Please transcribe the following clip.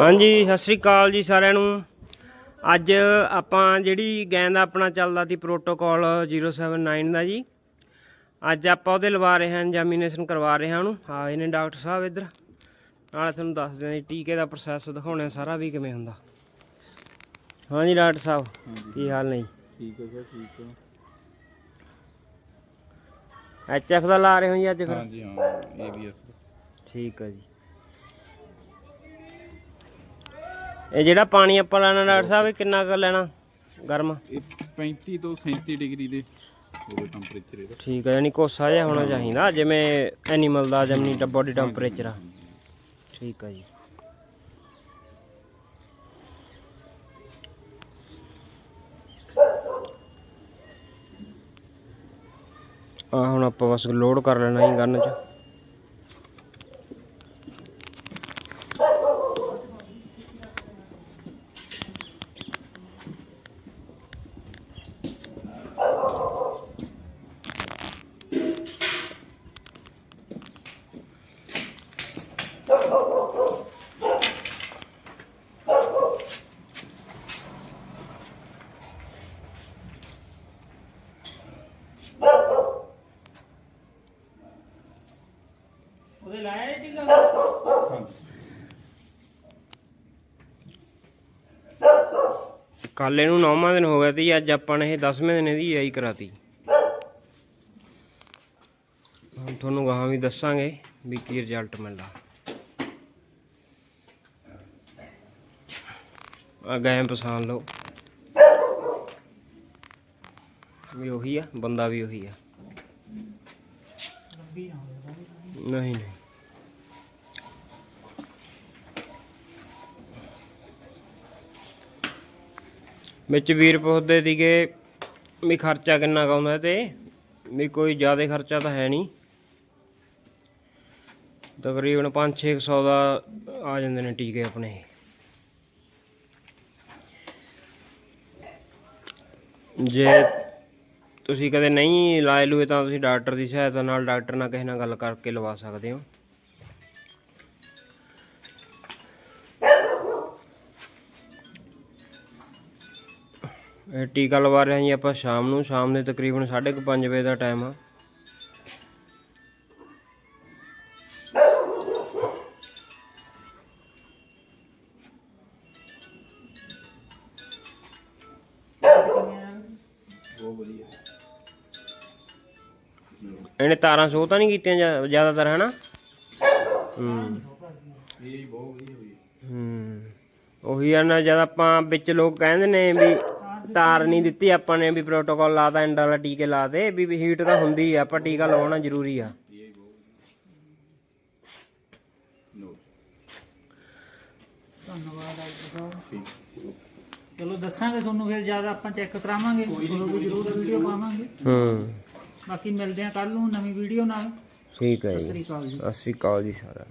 ਹਾਂਜੀ ਸਤਿ ਸ੍ਰੀ ਅਕਾਲ ਜੀ ਸਾਰਿਆਂ ਨੂੰ। ਅੱਜ ਆਪਾਂ ਜਿਹੜੀ ਗੈਂਦ ਆਪਣਾ ਚੱਲਦਾ ਸੀ ਪ੍ਰੋਟੋਕਾਲ 079 ਦਾ ਜੀ ਅੱਜ ਆਪਾਂ ਉਹਦੇ ਲਵਾ ਰਹੇ ਹਾਂ ਐਗਜ਼ਾਮੀਨੇਸ਼ਨ ਕਰਵਾ ਰਹੇ ਹਾਂ ਉਹਨੂੰ। ਆਏ ਨੇ ਡਾਕਟਰ ਸਾਹਿਬ ਇੱਧਰ। ਨਾਲ ਤੁਹਾਨੂੰ ਦੱਸਦੇ ਹਾਂ ਜੀ ਟੀਕੇ ਦਾ ਪ੍ਰੋਸੈਸ ਦਿਖਾਉਣਾ ਸਾਰਾ ਵੀ ਕਿਵੇਂ ਹੁੰਦਾ। ਹਾਂਜੀ ਡਾਕਟਰ ਸਾਹਿਬ ਕੀ ਹਾਲ ਨੇ ਜੀ? ਠੀਕ ਹੈ ਸਰ ਠੀਕ ਹੈ। ਐਚਐਫ ਦਾ ਲਾ ਰਹੇ ਹੋ ਜੀ ਅੱਜ ਫਿਰ? ਹਾਂਜੀ ਹਾਂ ਏਬੀਐਸ ਠੀਕ ਹੈ ਜੀ। ਇਹ ਜਿਹੜਾ ਪਾਣੀ ਆਪਾਂ ਲੈਣਾ ਡਾਕਟਰ ਸਾਹਿਬ ਇਹ ਕਿੰਨਾ ਕੁ ਲੈਣਾ ਗਰਮ? ਇਹ 35 ਤੋਂ 37 ਡਿਗਰੀ ਦੇ ਹੋਵੇ ਟੈਂਪਰੇਚਰ ਇਹਦਾ। ਠੀਕ ਹੈ ਯਾਨੀ ਕੋਸਾ ਜਿਹਾ ਹੋਣਾ ਚਾਹੀਦਾ ਜਿਵੇਂ ਐਨੀਮਲ ਦਾ ਜਮਨੀ ਬੋਡੀ ਟੈਂਪਰੇਚਰ ਆ। ਠੀਕ ਹੈ ਜੀ। ਆ ਹੁਣ ਆਪਾਂ ਬਸ ਲੋਡ ਕਰ ਲੈਣਾ ਹੀ ਗਨ ਚ। ਉਹਦੇ ਲਾਇਆ ਟੀਕਾ ਕੱਲ ਇਹਨੂੰ 9ਵਾਂ ਦਿਨ ਹੋ ਗਿਆ ਤੇ ਅੱਜ ਆਪਾਂ ਨੇ ਇਹ 10ਵੇਂ ਦਿਨ ਇਹਦੀ ਆਈ ਕਰਾਤੀ। ਹੁਣ ਤੁਹਾਨੂੰ ਗਾਹਾਂ ਵੀ ਦੱਸਾਂਗੇ ਵੀ ਕੀ ਰਿਜ਼ਲਟ ਮਿਲਦਾ। ਆ ਗਏ ਪਛਾਣ ਲਓ। ਵੀ ਉਹੀ ਆ ਬੰਦਾ ਵੀ ਉਹੀ ਆ। ਨਹੀਂ ਨਹੀਂ। ਵਿੱਚ ਵੀਰ ਪੁੱਛਦੇ ਸੀਗੇ ਵੀ ਖਰਚਾ ਕਿੰਨਾ ਕੁ ਆਉਂਦਾ ਤੇ, ਵੀ ਕੋਈ ਜ਼ਿਆਦਾ ਖਰਚਾ ਤਾਂ ਹੈ ਨਹੀਂ। ਤਕਰੀਬਨ 5-600 ਦਾ ਆ ਜਾਂਦੇ ਨੇ ਟੀਕੇ ਆਪਣੇ। ਜੇ ਤੁਸੀਂ ਕਦੇ ਨਹੀਂ ਲਾਏ ਲੂਏ ਤਾਂ ਤੁਸੀਂ ਡਾਕਟਰ ਦੀ ਸਹਾਇਤਾ ਨਾਲ ਡਾਕਟਰ ਨਾਲ ਕਿਸੇ ਨਾਲ ਗੱਲ ਕਰਕੇ ਲਵਾ ਸਕਦੇ ਹੋ। ਟੀਕਾ ਲਵਾ ਰਹੇ ਹਾਂ ਜੀ ਆਪਾਂ ਸ਼ਾਮ ਨੂੰ। ਸ਼ਾਮ ਦੇ ਤਕਰੀਬਨ 5:30 ਵਜੇ ਦਾ ਟਾਈਮ ਆ। ਇਹਨੇ ਤਾਰਾਂ ਸੋ ਤਾਂ ਨਹੀਂ ਕੀਤੀਆਂ ਜ਼ਿਆ- ਜ਼ਿਆਦਾਤਰ ਹਨਾ? ਹੂੰ। ਇਹ ਬਹੁਤ ਵਧੀਆ ਹੋਈ ਹੂੰ। ਉਹੀ ਆ ਨਾ ਜਦ ਆਪਾਂ ਵਿੱਚ ਲੋਕ ਕਹਿੰਦੇ ਨੇ ਵੀ ਤਾਰ ਨਹੀਂ ਦਿੱਤੀ ਆਪਾਂ ਨੇ ਵੀ ਪ੍ਰੋਟੋਕਾਲ ਲਾਤਾ ਐਂਡ ਵਾਲਾ ਟੀਕੇ ਲਾਤੇ ਵੀ ਹੀਟ ਤਾਂ ਹੁੰਦੀ ਆ ਆਪਾਂ ਟੀਕਾ ਲਵਾਉਣਾ ਜ਼ਰੂਰੀ ਆ। ਇਹ ਬਹੁਤ ਨੋ ਧੰਨਵਾਦ ਡਾਕਟਰ ਸਾਹਿਬ ਠੀਕ ਚਲੋ ਦੱਸਾਂਗੇ ਤੁਹਾਨੂੰ ਫਿਰ ਜ਼ਿਆਦਾ ਆਪਾਂ ਚੈੱਕ ਕਰਾਵਾਂਗੇ ਉਦੋਂ ਵੀ ਜ਼ਰੂਰ ਵੀਡੀਓ ਪਾਵਾਂਗੇ। ਹੂੰ। ਬਾਕੀ ਮਿਲਦੇ ਆ ਕੱਲ ਨੂੰ ਨਵੀਂ ਵੀਡੀਓ ਨਾਲ। ਠੀਕ ਹੈ ਸਤਿ ਜੀ ਸ੍ਰੀ ਅਕਾਲ ਜੀ। ਸਤਿ ਸ਼੍ਰੀ ਅਕਾਲ ਜੀ ਸਾਰਾ